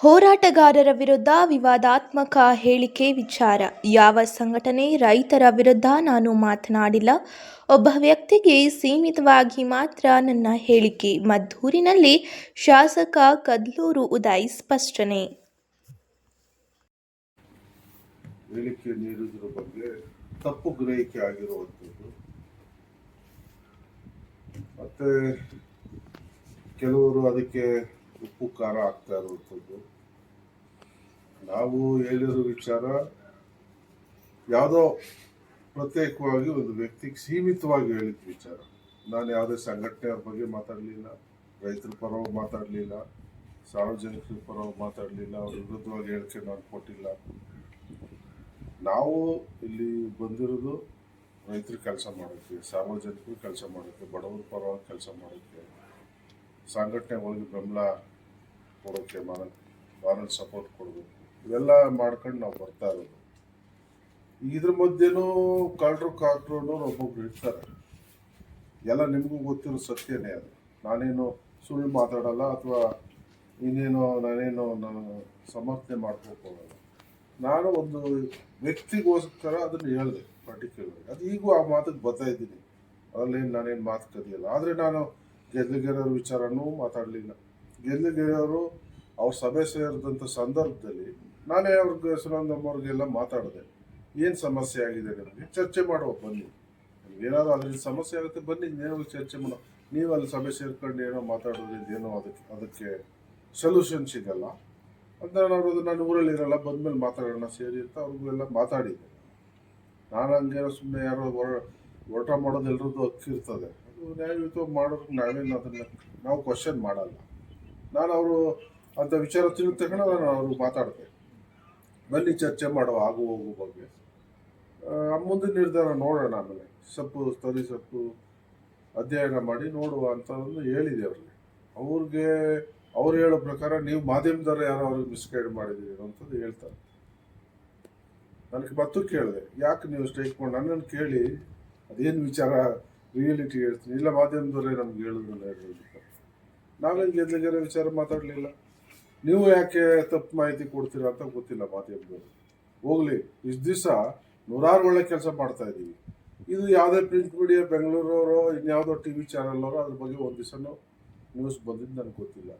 ಹೋರಾಟಗಾರರ ವಿರುದ್ಧ ವಿವಾದಾತ್ಮಕ ಹೇಳಿಕೆ ವಿಚಾರ. ಯಾವ ಸಂಘಟನೆ ರೈತರ ವಿರುದ್ಧ ನಾನು ಮಾತನಾಡಿಲ್ಲ. ಒಬ್ಬ ವ್ಯಕ್ತಿಗೆ ಸೀಮಿತವಾಗಿ ಮಾತ್ರ ನನ್ನ ಹೇಳಿಕೆ. ಮದ್ದೂರಿನಲ್ಲಿ ಶಾಸಕ ಕದ್ಲೂರು ಉದಯ್ ಸ್ಪಷ್ಟನೆ. ಹೇಳಿಕೆ ನೀಡುವುದರ ಬಗ್ಗೆ ತಪ್ಪು ಗ್ರಹಿಕೆ ಆಗಿರುವಂಥದ್ದು. ಮತ್ತೆ ಕೆಲವರು ಅದಕ್ಕೆ ಉಪ್ಪು, ಖಾರ ಆಗ್ತಾ ಇರುವಂಥದ್ದು. ನಾವು ಹೇಳಿರೋ ವಿಚಾರ ಯಾವುದೋ ಪ್ರತ್ಯೇಕವಾಗಿ ಒಂದು ವ್ಯಕ್ತಿಗೆ ಸೀಮಿತವಾಗಿ ಹೇಳಿದ ವಿಚಾರ. ನಾನು ಯಾವುದೇ ಸಂಘಟನೆಯವ್ರ ಬಗ್ಗೆ ಮಾತಾಡಲಿಲ್ಲ, ರೈತರ ಪರವಾಗಿ ಮಾತಾಡಲಿಲ್ಲ, ಸಾರ್ವಜನಿಕರ ಪರವಾಗಿ ಮಾತಾಡಲಿಲ್ಲ, ಅವ್ರ ವಿರುದ್ಧವಾಗಿ ಹೇಳಿಕೆ ನಾನು ಕೊಟ್ಟಿಲ್ಲ. ನಾವು ಇಲ್ಲಿ ಬಂದಿರೋದು ರೈತರು ಕೆಲಸ ಮಾಡೋಕ್ಕೆ ಸಾರ್ವಜನಿಕರು ಕೆಲಸ ಮಾಡೋಕ್ಕೆ, ಬಡವರ ಪರವಾಗಿ ಕೆಲಸ ಮಾಡೋಕ್ಕೆ. ಸಂಘಟನೆಗಳಿಗೆ ಬೆಂಬಲ ಕೊಡೋಕ್ಕೆ ಮಾನ ಮಾರಲ್ ಸಪೋರ್ಟ್ ಕೊಡಬೇಕು ಇವೆಲ್ಲ ಮಾಡ್ಕೊಂಡು ನಾವು ಬರ್ತಾ ಇರೋದು. ಇದ್ರ ಮಧ್ಯೆನೂ ಕಳ್ಳರು ಕಾಕ್ರು ಒಬ್ಬೊಬ್ರು ಇರ್ತಾರೆ. ಎಲ್ಲ ನಿಮಗೂ ಗೊತ್ತಿರೋ ಸತ್ಯನೇ ಅದು. ನಾನೇನು ಸುಳ್ಳು ಮಾತಾಡಲ್ಲ ಅಥವಾ ಇನ್ನೇನೋ ನಾನೇನು ನಾನು ಸಮರ್ಥನೆ ಮಾಡ್ಕೋಕ್ ನಾನು ಒಂದು ವ್ಯಕ್ತಿಗೋಸ್ಕರ ಅದನ್ನು ಹೇಳಿದೆ ಪರ್ಟಿಕ್ಯುಲರ್ ಅದು ಈಗೂ ಆ ಮಾತಿಗೆ ಬರ್ತಾ ಇದ್ದೀನಿ. ಅದರಲ್ಲೇನು ನಾನೇನು ಮಾತು ಕದಿಯಲ್ಲ. ಆದರೆ ನಾನು ಗೆದ್ಲಿಗೆರೆಯವ್ರ ವಿಚಾರನೂ ಮಾತಾಡಲಿಲ್ಲ. ಗೆದ್ಲಿಗೆರೆಯವರು ಅವ್ರ ಸಭೆ ಸೇರಿದಂಥ ಸಂದರ್ಭದಲ್ಲಿ ನಾನೇ ಅವ್ರಿಗೆ ಸುನಂದಮ್ಮವ್ರಿಗೆಲ್ಲ ಮಾತಾಡಿದೆ. ಏನು ಸಮಸ್ಯೆ ಆಗಿದೆ ನನಗೆ ಚರ್ಚೆ ಮಾಡುವ ಬನ್ನಿ. ಏನಾದರೂ ಅದರಿಂದ ಸಮಸ್ಯೆ ಆಗುತ್ತೆ, ಬನ್ನಿ. ನೀವು ಚರ್ಚೆ ಮಾಡೋ. ನೀವು ಅಲ್ಲಿ ಸಭೆ ಸೇರ್ಕೊಂಡು ಏನೋ ಮಾತಾಡೋದ್ರಿಂದ ಏನೋ ಅದಕ್ಕೆ ಅದಕ್ಕೆ ಸೊಲ್ಯೂಷನ್ ಸಿಗಲ್ಲ ಅಂತ ಅವ್ರದ್ದು, ನಾನು ಊರಲ್ಲಿ ಇರಲ್ಲ, ಬಂದಮೇಲೆ ಮಾತಾಡೋಣ, ಸೇರಿ ಅಂತ ಅವ್ರಿಗೆಲ್ಲ ಮಾತಾಡಿದ್ದೆ. ನಾನು ಹಂಗೇನೋ ಸುಮ್ಮನೆ ಯಾರೋ ಹೊರ, ಹೊರಟ ಮಾಡೋದು ಎಲ್ರದ್ದು ಹಕ್ಕಿರ್ತದೆ. ನ್ಯಾಯಯುತವಾಗಿ ಮಾಡೋದಕ್ಕೆ ನಾವೇನು ಅದನ್ನು ನಾವು ಕ್ವಶನ್ ಮಾಡಲ್ಲ. ನಾನು ಅವರು ಅಂಥ ವಿಚಾರ ತಿಳಿದ ತಕ್ಷಣ ನಾನು ಅವರು ಮಾತಾಡಿದೆ. ಬನ್ನಿ ಚರ್ಚೆ ಮಾಡುವ, ಆಗು ಹೋಗು ಬಗ್ಗೆ. ಮುಂದಿನ ನಿರ್ಧಾರ ನೋಡೋಣ ಆಮೇಲೆ. ಸೊಪ್ಪು, ತರಿ ಸೊಪ್ಪು ಅಧ್ಯಯನ ಮಾಡಿ ನೋಡುವ ಅಂತ ಒಂದು ಹೇಳಿದೆ ಅವ್ರಿಗೆ. ಅವ್ರಿಗೆ, ಅವ್ರು ಹೇಳೋ ಪ್ರಕಾರ ನೀವು ಮಾಧ್ಯಮದವ್ರು ಯಾರೋ ಅವ್ರಿಗೆ ಮಿಸ್ಗೈಡ್ ಮಾಡಿದ್ದೀರಿ ಅಂತಂದು ಹೇಳ್ತಾರೆ. ನನಗೆ ಮತ್ತು ಕೇಳಿದೆ, ಯಾಕೆ ನೀವು ಸ್ಟ್ರೈಕ್ ಮಾಡಿ, ನನ್ನನ್ನು ಕೇಳಿ, ಅದೇನು ವಿಚಾರ ರಿಯಾಲಿಟಿ ಹೇಳ್ತೀನಿ ಇಲ್ಲ ಮಾಧ್ಯಮದವರೇ ನಮ್ಗೆ ಹೇಳಿದ್ರಲ್ಲ ಹೇಳಿದ್ರು ನಾವೇನು ಗೆದ್ದಲಿಗೆರೆ ವಿಚಾರ ಮಾತಾಡಲಿಲ್ಲ. ನೀವು ಯಾಕೆ ತಪ್ಪು ಮಾಹಿತಿ ಕೊಡ್ತೀರಾ ಅಂತ ಗೊತ್ತಿಲ್ಲ ಮಾಧ್ಯಮದವರು. ಹೋಗ್ಲಿ, ಇಷ್ಟು ದಿವಸ ನೂರಾರು ಒಳ್ಳೆ ಕೆಲಸ ಮಾಡ್ತಾ ಇದ್ದೀವಿ ಇದು ಯಾವುದೇ ಪ್ರಿಂಟ್ ಮೀಡಿಯಾ ಬೆಂಗಳೂರವರು, ಇನ್ಯಾವುದೋ ಟಿ ವಿ ಚಾನಲ್ ಅವರು, ಅದ್ರ ಬಗ್ಗೆ ಒಂದು ದಿವಸನೂ ನ್ಯೂಸ್ ಬಂದಿದ್ದು ನನಗೆ ಗೊತ್ತಿಲ್ಲ.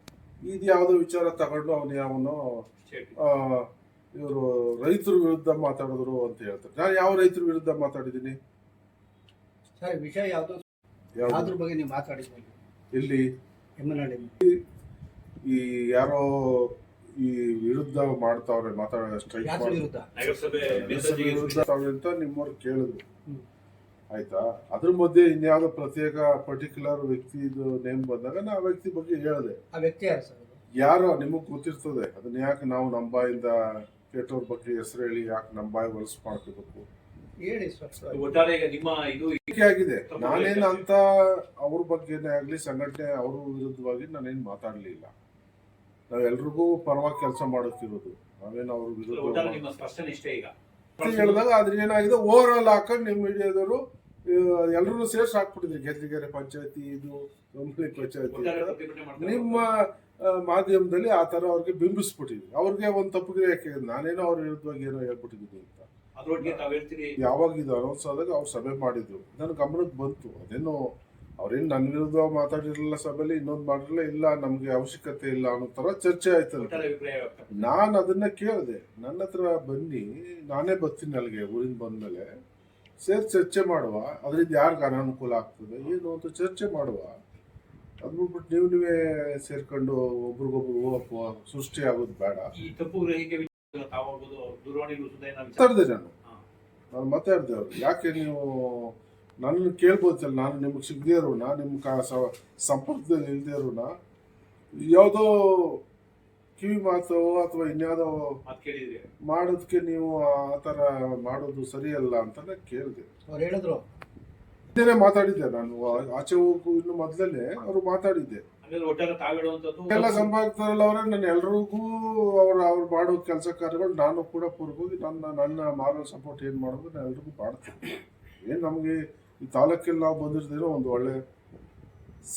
ಇದು ಯಾವುದೋ ವಿಚಾರ ತಗೊಂಡು ಅವನು ಯಾವನೋ ಇವರು ರೈತರ ವಿರುದ್ಧ ಮಾತಾಡಿದ್ರು ಅಂತ ಹೇಳ್ತಾರೆ. ನಾನು ಯಾವ ರೈತರ ವಿರುದ್ಧ ಮಾತಾಡಿದ್ದೀನಿ? ಸರ್ ವಿಷಯ ಯಾವುದು? ಯಾವ್ದು? ಅದ್ರ ಬಗ್ಗೆ ನೀವು ಮಾತಾಡಿದ್ರಿ ಇಲ್ಲಿ ಎಮ್ಮನಹಳ್ಳಿ ಈ ಯಾರೋ ಈ ವಿರುದ್ಧ ಮಾಡ್ತಾವ್ರೆ ಮಾತಾಡ ಸ್ಟ್ರೈಕ್ ಯಾತ್ರ ವಿರುದ್ಧ? ನಗರಸಭೆ ತಾವ್ರೆ ಅಂತ ನಿಮ್ಮವ್ರು ಕೇಳಿದ್ರು. ಹ್ಮ್. ಆಯ್ತಾ? ಅದ್ರ ಮಧ್ಯೆ ಇನ್ಯಾವುದೋ ಪ್ರತ್ಯೇಕ ಪರ್ಟಿಕ್ಯುಲರ್ ವ್ಯಕ್ತಿದು ನೇಮ್ ಬಂದಾಗ ನಾ ಆ ವ್ಯಕ್ತಿ ಬಗ್ಗೆ ಹೇಳಿದೆ. ಆ ವ್ಯಕ್ತಿ ಯಾರು ಸರ್ ಅದು? ಯಾರೋ ನಿಮಗ್ ಗೊತ್ತಿರ್ತದೆ. ಅದನ್ನ ಯಾಕೆ ನಾವು ನಮ್ಮ ಬಾಯಿಂದ ಕೆಟ್ಟವ್ರ ಬಗ್ಗೆ ಹೆಸರು ಹೇಳಿ ಯಾಕೆ ನಮ್ಮ ಬಾಯಿ ಹೊಲಸು ಮಾಡ್ಕೋಬೇಕು? ಹೇಳಿ ಸರ್. ಒಟ್ಟಾರೆ ಈಗ ನಿಮ್ಮ ಇದು ಟೀಕೆ ಆಗಿದೆ ನಾನೇನು ಅಂತ ಅವ್ರ ಬಗ್ಗೆನೇ ಆಗ್ಲಿ ಸಂಘಟನೆ ಅವ್ರ ವಿರುದ್ಧವಾಗಿ ನಾನೇನು ಮಾತಾಡ್ಲಿಲ್ಲ. ನಾವೆಲ್ರಿಗೂ ಪರವಾಗಿ ಕೆಲಸ ಮಾಡುತ್ತಿರೋದು. ನಾವೇನು ಅವ್ರ ಒಟ್ಟಾರೆ ವಿರುದ್ಧ ನಿಮ್ಮ ಸ್ಪಷ್ಟನೆ ಇಷ್ಟೇ ಈಗ. ಅಂತ ಹೇಳಿದಾಗ ಅದ್ರ ಏನಾಗಿದೆ ಓವರ್ ಆಲ್ ಹಾಕೊಂಡು ನಿಮ್ಮ ಮೀಡಿಯಾದವರು ಎಲ್ಲರೂ ಸೇರ್ಸಿ ಹಾಕ್ಬಿಟ್ಟಿದ್ರಿ. ಗೆದ್ಲಿಗೆರೆ ಪಂಚಾಯತಿ ಇದು ಗಂಭೀರ ಪಂಚಾಯತಿ ಅಂತ. ನಿಮ್ಮ ಮಾಧ್ಯಮದಲ್ಲಿ ಆ ಥರ ಅವ್ರಿಗೆ ಬಿಂಬಿಸ್ಬಿಟ್ಟಿದ್ವಿ ಅವ್ರಿಗೆ ಒಂದು ತಪ್ಪಿಗೆ ಯಾಕೆ? ನಾನೇನೋ ಅವ್ರ ವಿರುದ್ಧವಾಗಿ ಏನೋ ಹೇಳ್ಬಿಟ್ಟಿದ್ದೀನಿ ಅಂತ. ಅದ್ರೊಟ್ಟಿಗೆ ತಾವ್ ಹೇಳ್ತೀರಿ ಯಾವಾಗ ಇದು ಅನೌನ್ಸ್ ಆದಾಗ ಅವ್ರು ಸಭೆ ಮಾಡಿದ್ರು. ನನ್ನ ಗಮನಕ್ಕೆ ಬಂತು. ಅದೇನು ಅವ್ರೇನು ನನ್ನ ವಿರುದ್ಧ ಮಾತಾಡಿರಲಿಲ್ಲ ಸಭೆಯಲ್ಲಿ ಇನ್ನೊಂದು ಮಾಡಿರಲಿಲ್ಲ ಇಲ್ಲ ನಮಗೆ ಅವಶ್ಯಕತೆ ಇಲ್ಲ ಅನ್ನೋ ಥರ ಚರ್ಚೆ ಆಯ್ತದೆ ನಾನು ಅದನ್ನ ಕೇಳಿದೆ. ನನ್ನ ಹತ್ರ ಬನ್ನಿ ನಾನೇ ಬರ್ತೀನಿ ಅಲ್ಲಿಗೆ ಊರಿಂದ ಬಂದ್ಮೇಲೆ. ಸೇರಿ ಚರ್ಚೆ ಮಾಡುವ. ಅದರಿಂದ ಯಾರಿಗೆ ಅನಾನುಕೂಲ ಆಗ್ತದೆ ಏನು ಅಂತ ಚರ್ಚೆ ಮಾಡುವ. ಅದು ಬಿಟ್ಬಿಟ್ಟು ನೀವು ನೀವೇ ಸೇರ್ಕೊಂಡು ಒಬ್ರಿಗೊಬ್ರು ಹೋಗಪ್ಪ ಸೃಷ್ಟಿ ಆಗೋದು ಬೇಡ. ಈ ತಪ್ಪು ಗ್ರಹಿಕೆ ನಾನು ಹಾ. ನಾನು ಮಾತಾಡಿದೆ ಅವ್ರು. ಯಾಕೆ ನೀವು ನನ್ನ ಕೇಳ್ಬೋದಲ್ಲ ನಾನು ನಿಮಗೆ ಸಿಗದೇ ಇರೋಣ ನಿಮ್ಮ ಕಾ ಸಂಪರ್ಕದಲ್ಲಿ ಇಲ್ಲದೆ ಇರೋಣ ಯಾವುದೋ ಕಿವಿ ಮಾತು ಅಥವಾ ಇನ್ಯಾವುದೋ ಮಾತ್ ಕೇಳಿದ್ರಿ. ಮಾಡೋದಕ್ಕೆ ನೀವು ಆ ಥರ ಮಾಡೋದು ಸರಿಯಲ್ಲ ಅಂತ ಕೇಳಿದೆ. ಅವ್ರು ಹೇಳಿದ್ರು. ಇದೇನೆ ಮಾತಾಡಿದ್ದೆ ನಾನು. ಆ- ಆಚೆ ಹೋಗು ಇನ್ನು ಮೊದಲೇ ಅವರು ಮಾತಾಡಿದ್ದೆ. ಹಂಗಾದ್ರೆ ಒಟ್ಟಾರೆ ಎಲ್ಲ ಸಂಪಾದಕರಲ್ಲ ಅವರೇ ನಾನು ಎಲ್ರಿಗೂ ಅವ್ರು ಅವ್ರು ಮಾಡೋ ಕೆಲಸ ಕಾರ್ಯಗಳು ನಾನು ಕೂಡ ಪೂರ್ವವಾಗಿ ನನ್ನ ನನ್ನ ಮಾರಲ್ ಸಪೋರ್ಟ್ ಏನು ಮಾಡೋದು ನಾನು ಎಲ್ರಿಗೂ ಮಾಡ್ತೀನಿ. ಏನು ನಮಗೆ ಈ ತಾಲೂಕಲ್ಲಿ ನಾವು ಬಂದಿರ್ದೇನೋ ಒಂದು ಒಳ್ಳೆ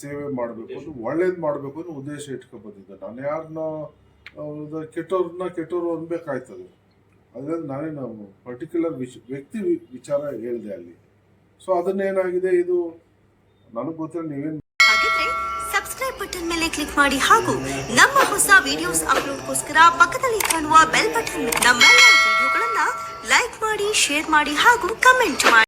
ಸೇವೆ ಮಾಡಬೇಕು ಒಂದು ಒಳ್ಳೇದು ಮಾಡಬೇಕು ಅನ್ನೋ ಉದ್ದೇಶ ಇಟ್ಕೊಂಡು ಬಂದಿದ್ದೆ ನಾನು. ಯಾರನ್ನ ಅವ್ರದ್ದು ಕೆಟ್ಟವ್ರನ್ನ ಕೆಟ್ಟವರು ಅನ್ಬೇಕಾಯ್ತದೆ. ಅದರಿಂದ ನಾನೇ ನಾವು ಪರ್ಟಿಕ್ಯುಲರ್ ವಿಚ್ ವ್ಯಕ್ತಿ ವಿ- ವಿಚಾರ ಹೇಳಿದೆ ಅಲ್ಲಿ. ಸೊ ಅದನ್ನೇನಾಗಿದೆ? ಇದು ನನಗೆ ಗೊತ್ತಿಲ್ಲ, ನೀವೇನು ಸಬ್ಸ್ಕ್ರೈಬ್ ಬಟನ್ ಮೇಲೆ ಕ್ಲಿಕ್ ಮಾಡಿ ಹಾಗೂ ನಮ್ಮ ಹೊಸ ವಿಡಿಯೋಸ್ ಅಪ್ಲೋಡ್ಗೋಸ್ಕರ ಪಕ್ಕದಲ್ಲಿ ಕಾಣುವ ಬೆಲ್ ಬಟನ್ ನಮ್ಮೆಲ್ಲ ವಿಡಿಯೋಗಳನ್ನ ಲೈಕ್ ಮಾಡಿ ಶೇರ್ ಮಾಡಿ ಹಾಗೂ ಕಮೆಂಟ್ ಮಾಡಿ.